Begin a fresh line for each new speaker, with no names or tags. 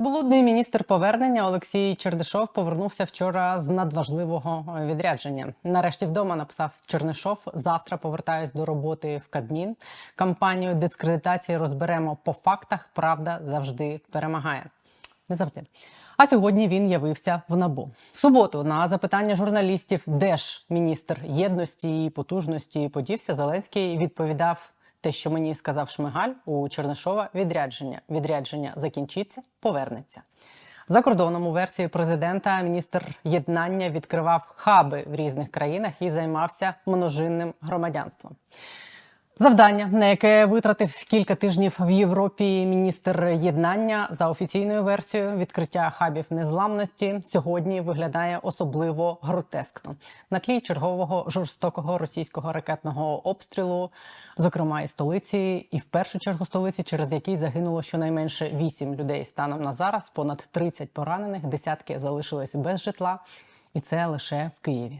Блудний міністр повернення Олексій Чердишов повернувся вчора з надважливого е, відрядження. Нарешті вдома написав Чернишов. Завтра повертаюсь до роботи в Кабмін. Кампанію дискредитації розберемо по фактах. Правда завжди перемагає. Не завжди. А сьогодні він явився в набу. В суботу на запитання журналістів, де ж міністр єдності і потужності подівся, Зеленський відповідав те, що мені сказав Шмигаль у Чернишова. Відрядження. Відрядження закінчиться, повернеться. За кордоном у версії президента міністр єднання відкривав хаби в різних країнах і займався множинним громадянством. Завдання, на яке витратив кілька тижнів в Європі міністр єднання за офіційною версією відкриття хабів незламності сьогодні виглядає особливо гротескно на тлі чергового жорстокого російського ракетного обстрілу, зокрема і столиці, і в першу чергу столиці, через який загинуло щонайменше 8 людей станом на зараз, понад 30 поранених, десятки залишились без житла, і це лише в Києві.